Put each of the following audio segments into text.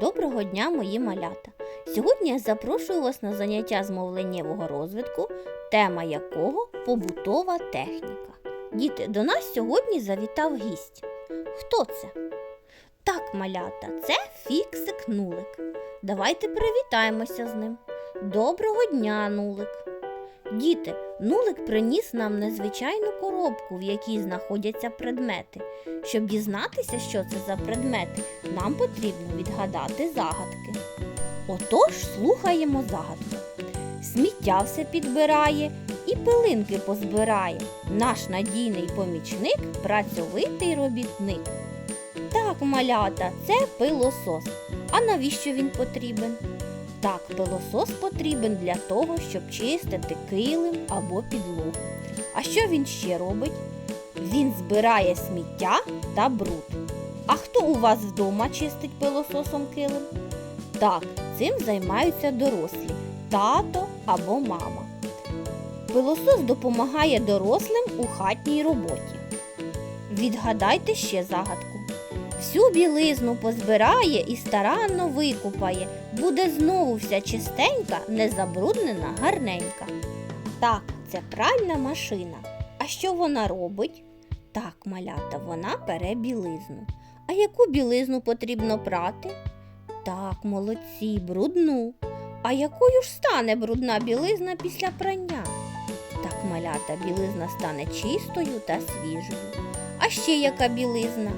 Доброго дня, мої малята! Сьогодні я запрошую вас на заняття з мовленнєвого розвитку, тема якого побутова техніка. Діти, до нас сьогодні завітав гість. Хто це? Так, малята, це фіксик нулик. Давайте привітаємося з ним. Доброго дня, нулик. Діти, нулик приніс нам незвичайну коробку, в якій знаходяться предмети. Щоб дізнатися, що це за предмети, нам потрібно відгадати загадки. Отож, слухаємо загадку. Сміття все підбирає і пилинки позбирає. Наш надійний помічник працьовитий робітник. Так, малята, це пилосос. А навіщо він потрібен? Так, пилосос потрібен для того, щоб чистити килим або підлогу. А що він ще робить? Він збирає сміття та бруд. А хто у вас вдома чистить пилососом килим? Так, цим займаються дорослі тато або мама. Пилосос допомагає дорослим у хатній роботі. Відгадайте ще загадку. Всю білизну позбирає і старанно викупає. Буде знову вся чистенька, незабруднена, гарненька. Так, це пральна машина. А що вона робить? Так, малята, вона пере білизну. А яку білизну потрібно прати? Так, молодці, брудну. А якою ж стане брудна білизна після прання? Так, малята, білизна стане чистою та свіжою. А ще яка білизна?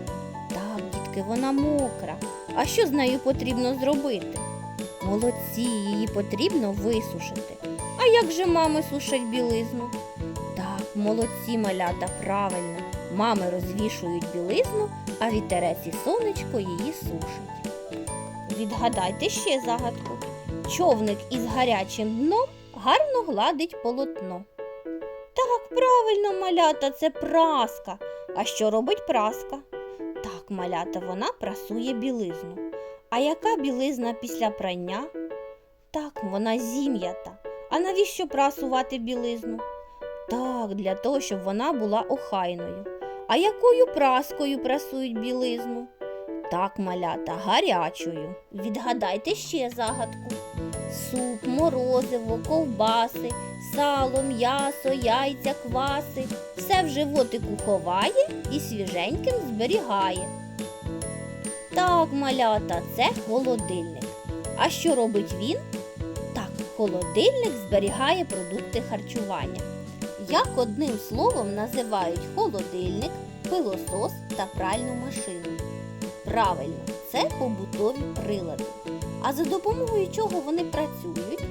Дітки, вона мокра. А що з нею потрібно зробити? Молодці, її потрібно висушити. А як же мами сушать білизну? Так, молодці малята, правильно. Мами розвішують білизну, а вітерець і сонечко її сушить. Відгадайте ще загадку. Човник із гарячим дном гарно гладить полотно. Так, правильно, малята, це праска. А що робить праска? Так, малята, вона прасує білизну. А яка білизна після прання? Так, вона зім'ята. А навіщо прасувати білизну? Так, для того, щоб вона була охайною. А якою праскою прасують білизну? Так, малята, гарячою. Відгадайте ще загадку. Суп, морозиво, ковбаси, сало, м'ясо, яйця, кваси все в животику ховає і свіженьким зберігає. Так, малята, це холодильник. А що робить він? Так, холодильник зберігає продукти харчування. Як одним словом називають холодильник, пилосос та пральну машину? Правильно, це побутові прилади. А за допомогою чого вони працюють?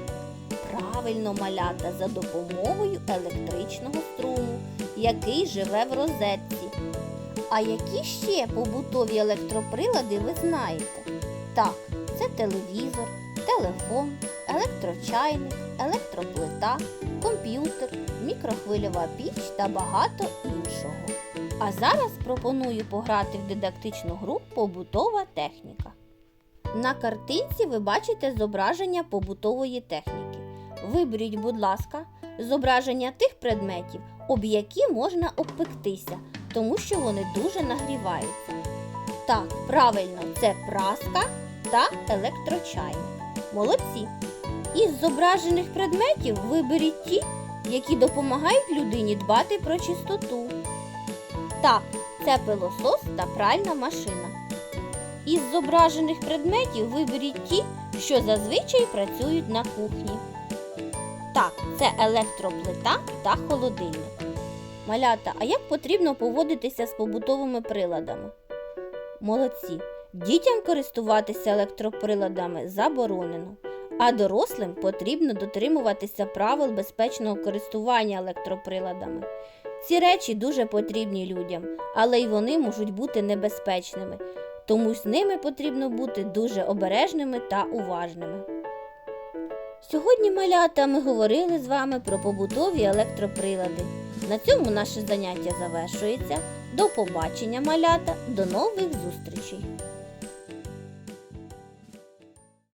Правильно, малята, за допомогою електричного струму, який живе в розетці. А які ще побутові електроприлади ви знаєте? Так, це телевізор, телефон, електрочайник, електроплита, комп'ютер, мікрохвильова піч та багато іншого. А зараз пропоную пограти в дидактичну гру Побутова техніка. На картинці ви бачите зображення побутової техніки. Виберіть, будь ласка, зображення тих предметів, об які можна обпектися, тому що вони дуже нагріваються. Так, правильно, це праска та електрочайник. Молодці! Із зображених предметів виберіть ті, які допомагають людині дбати про чистоту. Так, це пилосос та пральна машина. Із зображених предметів виберіть ті, що зазвичай працюють на кухні. Так, це електроплита та холодильник. Малята, а як потрібно поводитися з побутовими приладами? Молодці. Дітям користуватися електроприладами заборонено, а дорослим потрібно дотримуватися правил безпечного користування електроприладами. Ці речі дуже потрібні людям, але й вони можуть бути небезпечними, тому з ними потрібно бути дуже обережними та уважними. Сьогодні, малята, ми говорили з вами про побутові електроприлади. На цьому наше заняття завершується. До побачення, малята, до нових зустрічей!